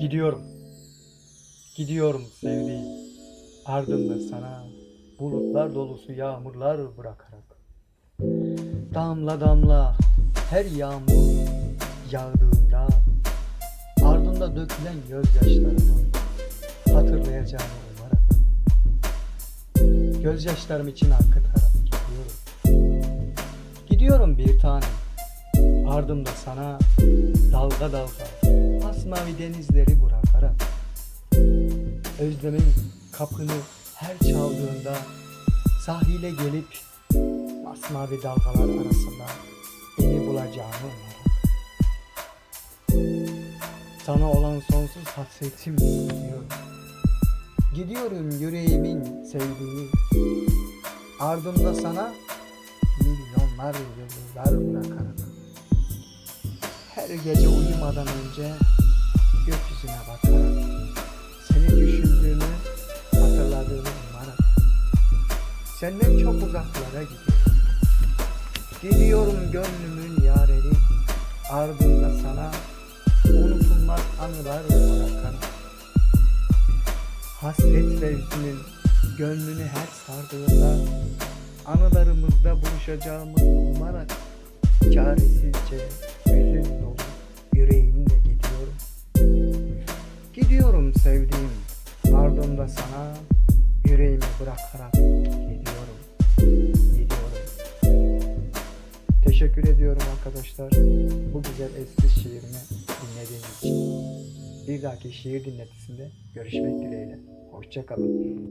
Gidiyorum. Gidiyorum sevdiğim. Ardımda sana bulutlar dolusu yağmurlar bırakarak. Damla damla her yağmur yağdığında ardında dökülen gözyaşlarımı hatırlayacağımı umarak. Gözyaşlarım için akıtarak gidiyorum. Gidiyorum bir tanem. Ardımda sana dalga dalga masmavi denizleri bırakarak. Özlemin kapını her çaldığında sahile gelip masmavi dalgalar arasında beni bulacağını umarak. Sana olan sonsuz hasretim gidiyor. Gidiyorum yüreğimin sevdiği. Ardımda sana milyonlar yıldızlar bırakarak. Her gece uyumadan önce gökyüzüne bakarak seni düşündüğümü hatırladığımı umarak senden çok uzaklara gidiyorum. Gidiyorum gönlümün yareni ardında sana unutulmaz anılar bırakarak hasret ve hüznün gönlünü her sardığında anılarımızda buluşacağımızı umarak çaresizce hüzün ardımda sana yüreğimi bırakarak gidiyorum. Gidiyorum. Teşekkür ediyorum arkadaşlar bu güzel eski şiirimi dinlediğiniz için. Bir dahaki şiir dinletisinde görüşmek dileğiyle. Hoşçakalın.